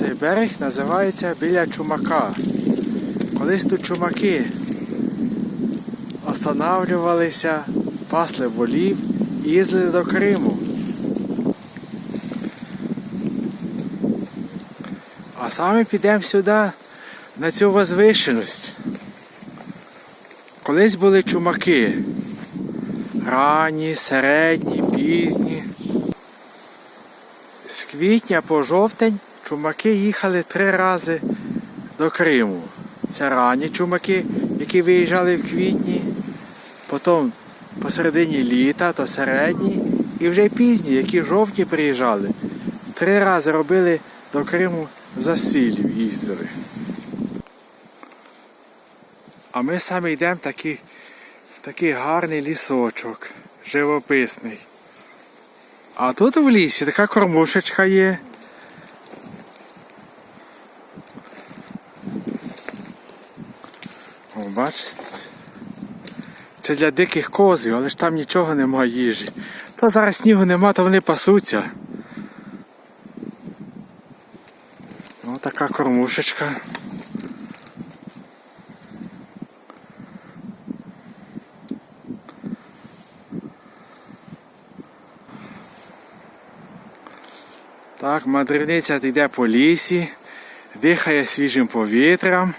Цей берег називається біля чумака. Колись тут чумаки останавливалися, пасли волів і їздили до Криму. А саме підемо сюди, на цю возвишеність. Колись були чумаки. Ранні, середні, пізні. З квітня по жовтень чумаки їхали три рази до Криму. Це ранні чумаки, які виїжджали в квітні, потім посередині літа, то середні, і вже пізні, які в жовтні приїжджали. Три рази робили до Криму засілів їздили. А ми самі йдемо в такий, такий гарний лісочок, живописний. А тут в лісі така кормушечка є. Бачите? Це для диких козів, але ж там нічого немає їжі. То зараз снігу нема, то вони пасуться. Ось така кормушечка. Так, мандрівниця йде по лісі, дихає свіжим повітрям.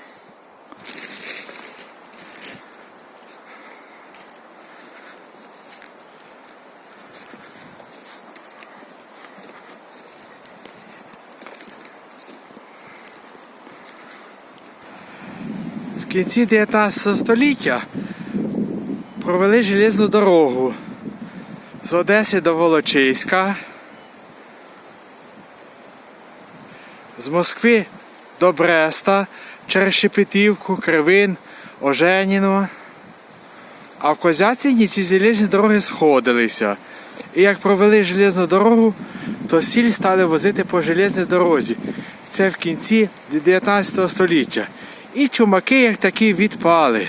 В кінці 19 століття провели железну дорогу з Одеси до Волочиська. з Москви до Бреста через Шепетівку, Кривин, Оженіно. А в Козятині ці залізні дороги сходилися. І як провели железну дорогу, то сіль стали возити по железній дорозі. Це в кінці 19 століття. І чумаки як такі відпали.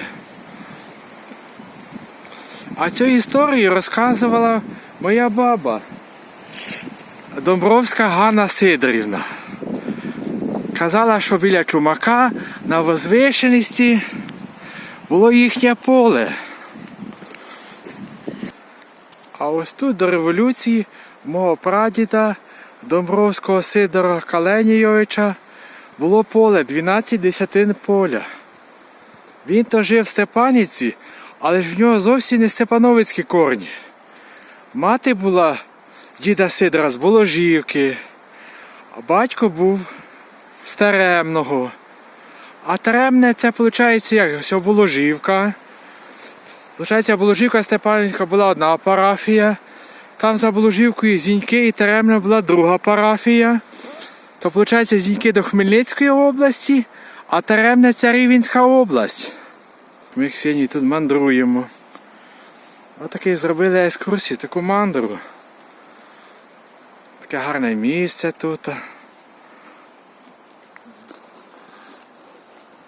А цю історію розказувала моя баба Домбровська Ганна Сидорівна. Казала, що біля чумака на возвишеності було їхнє поле. А ось тут до революції мого прадіда Домбровського Сидора Каленійовича було поле 12 десятин поля. Він то жив в Степанівці, але ж в нього зовсім не степановицькі корні. Мати була діда Сидора з Боложівки, а батько був з Теремного. А Теремне це виходить як ось Боложівка. Получається, Боложівка Степанівська була одна парафія. Там за Боложівкою Зіньки і Теремне була друга парафія. То виходить Зіньки до Хмельницької області, а Теремне це Рівінська область. Ми Ксенії тут мандруємо. Отакий зробили екскурсію, таку мандру. Таке гарне місце тут.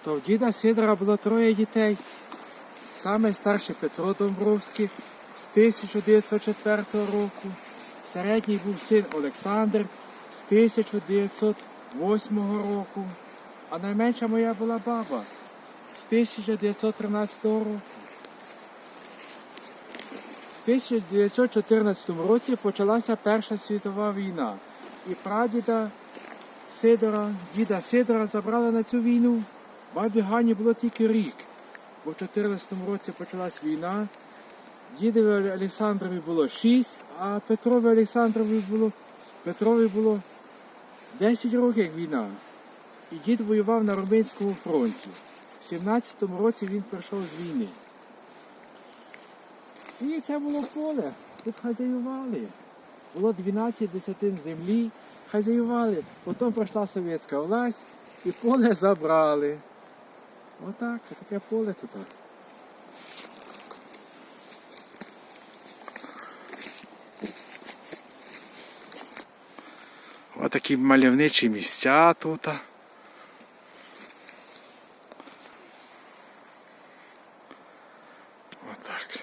То в діда Сидора було троє дітей. Саме старший Петро Домбровський з 1904 року. Середній був син Олександр з 1908 року. А найменша моя була баба з 1913 року. В 1914 році почалася Перша світова війна. І прадіда Сидора, діда Сидора забрали на цю війну. Бабі Гані було тільки рік, бо в 14 році почалась війна. Дідові Олександрові було 6, а Петрові Олександрові було Петрові було 10 років війна. І дід воював на Румунському фронті. В 17-му році він прийшов з війни. І це було поле. Тут хазяювали. Було 12 десятин землі, хазяювали. Потім прийшла совєтська власть і поле забрали. Отак, таке поле тут. такі мальовничі місця тут. Отак.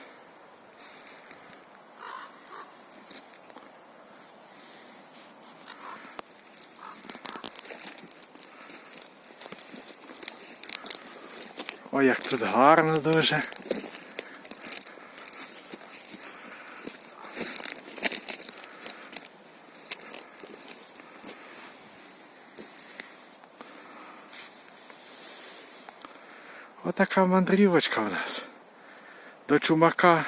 Ой, як тут гарно дуже. Отака мандрівочка в нас. До чумака.